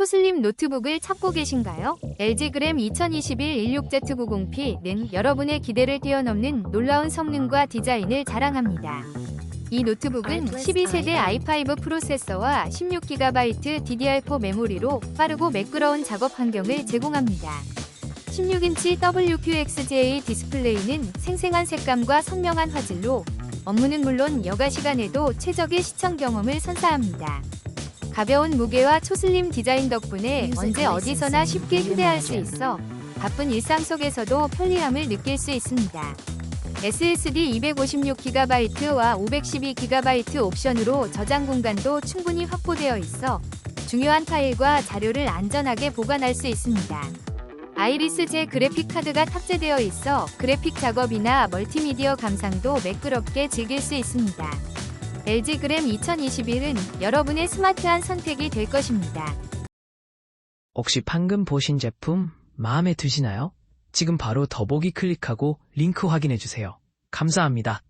초슬림 노트북을 찾고 계신가요? LG 그램 2021 16Z90P는 여러분의 기대를 뛰어넘는 놀라운 성능과 디자인을 자랑합니다. 이 노트북은 12세대 i5 프로세서와 16GB DDR4 메모리로 빠르고 매끄러운 작업 환경을 제공합니다. 16인치 WQXGA 디스플레이는 생생한 색감과 선명한 화질로 업무는 물론 여가 시간에도 최적의 시청 경험을 선사합니다. 가벼운 무게와 초슬림 디자인 덕분에 언제 어디서나 쉽게 휴대할 수 있어 바쁜 일상 속에서도 편리함을 느낄 수 있습니다. SSD 256GB와 512GB 옵션으로 저장 공간도 충분히 확보되어 있어 중요한 파일과 자료를 안전하게 보관할 수 있습니다. 아이리스 제 그래픽 카드가 탑재되어 있어 그래픽 작업이나 멀티미디어 감상도 매끄럽게 즐길 수 있습니다. LG 그램 2021은 여러분의 스마트한 선택이 될 것입니다. 혹시 방금 보신 제품 마음에 드시나요? 지금 바로 더보기 클릭하고 링크 확인해 주세요. 감사합니다.